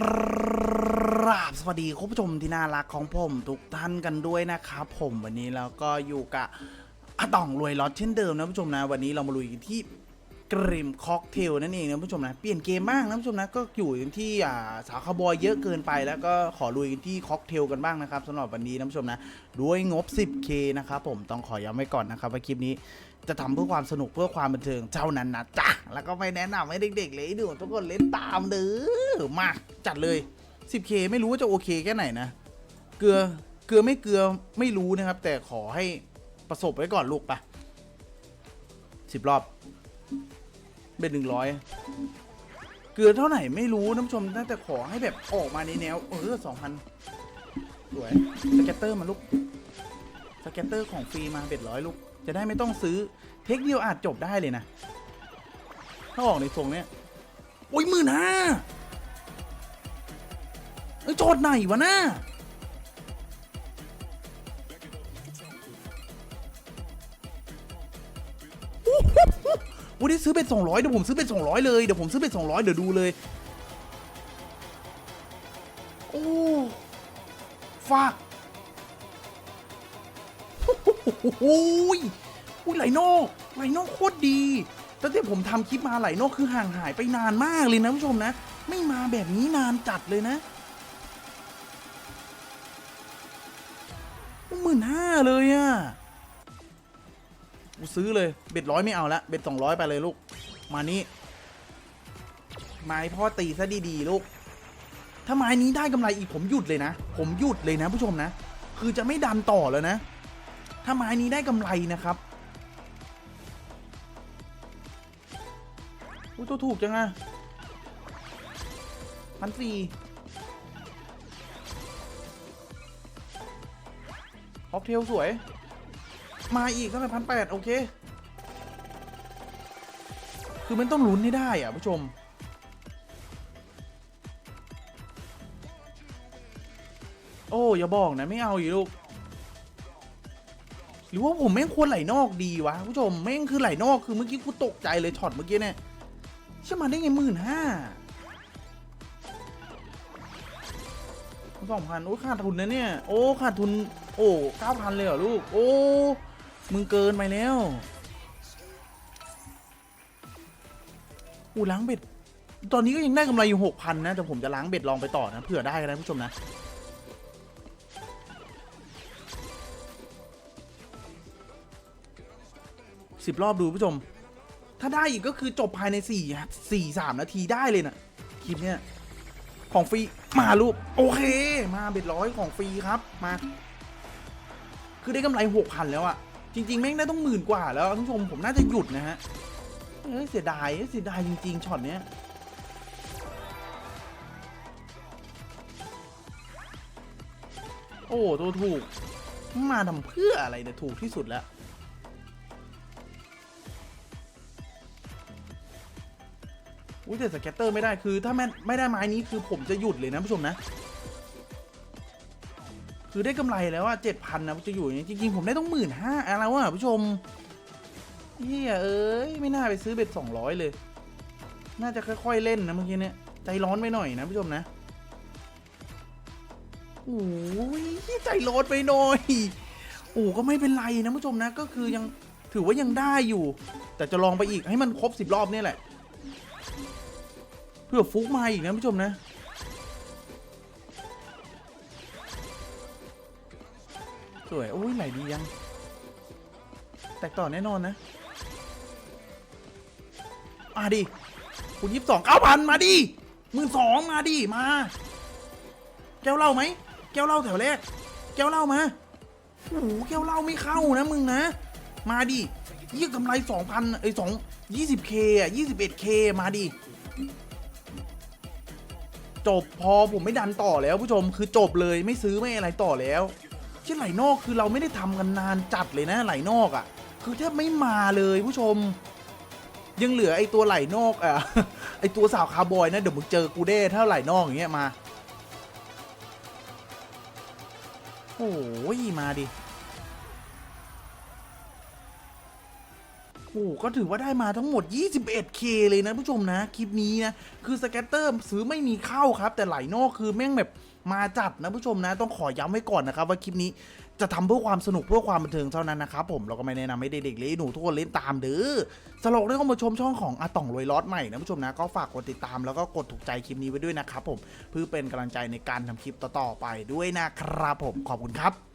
ครับสวัสดีคุณผู้ชมที่น่ารักของผมทุกท่านกันด้วยนะครับผมวันนี้เราก็อยู่กับอาต่องรวยล็อตเช่นเดิมนะผู้ชมนะ วันนี้เรามาลุยกันที่กริมค็อกเทลนั่นเองนะผู้ชมนะ เปลี่ยนเกมบ้างนะผู้ชมนะก็อยู่กันที่อ่าสาวคาวบอยเยอะเกินไป แล้วก็ขอลุยกันที่ค็อกเทลกันบ้างนะครับสำหรับวันนี้นะผู้ชมนะด้วยงบ 10k นะครับผมต้องขอย้ำไว้ก่อนนะครับว่าคลิปนี้จะทำเพื่อความสนุกเพื่อความบันเทิงเท่านั้นนะจ๊ะแล้วก็ไม่แนะนำให้เด็กๆเลยดูทุกคนเล่นตามเด้อ มาจัดเลย 10k ไม่รู้ว่าจะโอเคแค่ไหนนะ เกลือเกลือไม่เกลือไม่รู้นะครับ แต่ขอให้ประสบไว้ก่อนลูกปะสิบรอบเป็นหนึ่งร้อยเกลือเท่าไหร่ไม่รู้นะผู้ชมน่าแต่ขอให้แบบออกมาในแนวเออสองพันสวยสเก็ตเตอร์มาลูกสเก็ตเตอร์ของฟรีมาเบ็ดร้อยลูก จะได้ไม่ต้องซื้อเทคเดียวอาจจบได้เลยนะ ถ้าออกในทรงเนี้ยโอ้ยหมื่นห้า เอ้ยโจทย์ไหนวะน่าวันนี้ซื้อเป็นสองร้อยเดี๋ยวผมซื้อเป็นสองร้อยเลย เดี๋ยวผมซื้อเป็นสองร้อยเดี๋ยวดูเลย โอ้ฝากโอ้ยอุ้ยไหลนอกไหลนอกโคตรดีตั้งแต่ผมทำคลิปมาไหลนอกคือห่างหายไปนานมากเลยนะผู้ชมนะ ไม่มาแบบนี้นานจัดเลยนะ หมื่นห้าเลยอะ่ะกูซื้อเลยเบ็ดร้อยไม่เอาละเบ็ดสองร้อยไปเลยลูก มานี่ไม้พ่อตีซะดีๆลูก ถ้าไม้นี้ได้กำไรอีกผมหยุดเลยนะ ผมหยุดเลยนะผู้ชมนะ คือจะไม่ดันต่อแล้วนะ ถ้าไม้นี้ได้กำไรนะครับอุ้ยตัวถูกจังอะพันสี่ ฮอกเทลสวย มาอีกก็เป็นพันแปดโอเค คือมันต้องลุ้นให้ได้อะผู้ชม โอ้อย่าบอกนะ ไม่เอาอีกลูก หรือว่าผมแม่งควรไหลนอกดีวะผู้ชมแม่งคือไหลนอกคือเมื่อกี้กูตกใจเลยช็อตเมื่อกี้เนี่ยเชื่อมาได้ไงหมื่นห้าสองพันโอ้ขาดทุนนะเนี่ย โอ้ขาดทุน อ้เก้าพันเลยเหรอลูก โอ้ มึงเกินไปแล้วอู้ล้างเบ็ด ตอนนี้ก็ยังได้กำไรอยู่หกพันนะ แต่ผมจะล้างเบ็ดลองไปต่อนะเผื่อได้ก็ได้ผู้ชมนะ สิบรอบดูผู้ชม ถ้าได้อีกก็คือจบภายในสี่สี่สามนาทีได้เลยนะคลิปเนี้ยของฟรี มาลูก โอเค มาเบ็ดร้อยของฟรีครับ มา คือได้กำไรหกพันแล้วอะจริง ๆ แม่งได้ต้องหมื่นกว่าแล้วท่านผู้ชมผมน่าจะหยุดนะฮะเอ้ยเสียดายเสียดายจริง ๆช็อตเนี้ยโอ้ตัวถูกมาทำเพื่ออะไรเนี่ยถูกที่สุดแล้วอุ้ยแต่สเก็ตเตอร์ไม่ได้คือถ้าไม่ไม่ได้ไม้นี้คือผมจะหยุดเลยนะผู้ชมนะ คือได้กำไรแล้วว่าเจ็ดพันนะจะอยู่อย่างนี้จริงๆผมได้ต้องหมื่นห้าอะไรวะผู้ชมเฮียเอ้ยไม่น่าไปซื้อเบ็ดสองร้อยเลย น่าจะค่อยๆเล่นนะเมื่อกี้เนี่ยใจร้อนไปหน่อยนะผู้ชมนะโอ้ยใจร้อนไปหน่อยโอ้ก็ไม่เป็นไรนะผู้ชมนะก็คือยังถือว่ายังได้อยู่ แต่จะลองไปอีกให้มันครบสิบรอบเนี่ยแหละ เพื่อฟุกมาอีกนะผู้ชมนะ สวย โอ้ยไหลดียัง แตกต่อแน่นอนนะมาดิคุณยิบสองเก้าพันมาดิหมื่นสองมาดิมา แก้วเหล้าไหม แก้วเหล้าแถวแรก แก้วเหล้ามาโอ้โหแก้วเหล้าไม่เข้านะมึงนะ มาดิยี่กำไรสองพันไอ้สองยี่สิบเคอะยี่สิบเอ็ดเคมาดิจบพอผมไม่ดันต่อแล้วผู้ชมคือจบเลยไม่ซื้อไม่อะไรต่อแล้ว ที่ไหลนอกคือเราไม่ได้ทำกันนานจัดเลยนะไหลนอกอะ่ะ คือแทบไม่มาเลยผู้ชม ยังเหลือไอตัวไหลนอกอะไอตัวสาวคาร์บอยนะเดี๋ยวมึงเจอกูเด้ถ้าไหลนอกอย่างเงี้ยมาโอ้ยมาดิโอ้ก็ถือว่าได้มาทั้งหมด 21k เลยนะผู้ชมนะ คลิปนี้นะ คือสแกตเตอร์ซื้อไม่มีเข้าครับ แต่ไหลนอกคือแม่งแบบ มาจัดนะผู้ชมนะต้องขอย้ำไว้ก่อนนะครับว่าคลิปนี้จะทำเพื่อความสนุกเพื่อความบันเทิงเท่านั้นนะครับผมเราก็ไม่แนะนำให้เด็กๆเล่นหนูทุกคนเล่นตามเด้อสโลกได้เข้ามาชมช่องของอาต่องรวยลอดใหม่นะผู้ชมนะก็ฝากกดติดตามแล้วก็กดถูกใจคลิปนี้ไว้ด้วยนะครับผมเพื่อเป็นกำลังใจในการทำคลิปต่อๆไปด้วยนะครับผมขอบคุณครับ